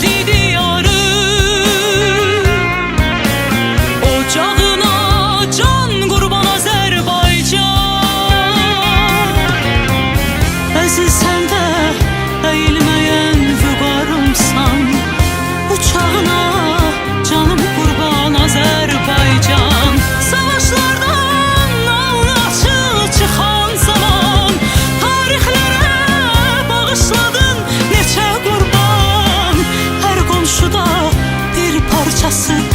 gizli diyarım Ocağına can kurban Azerbaycan. Əziz さす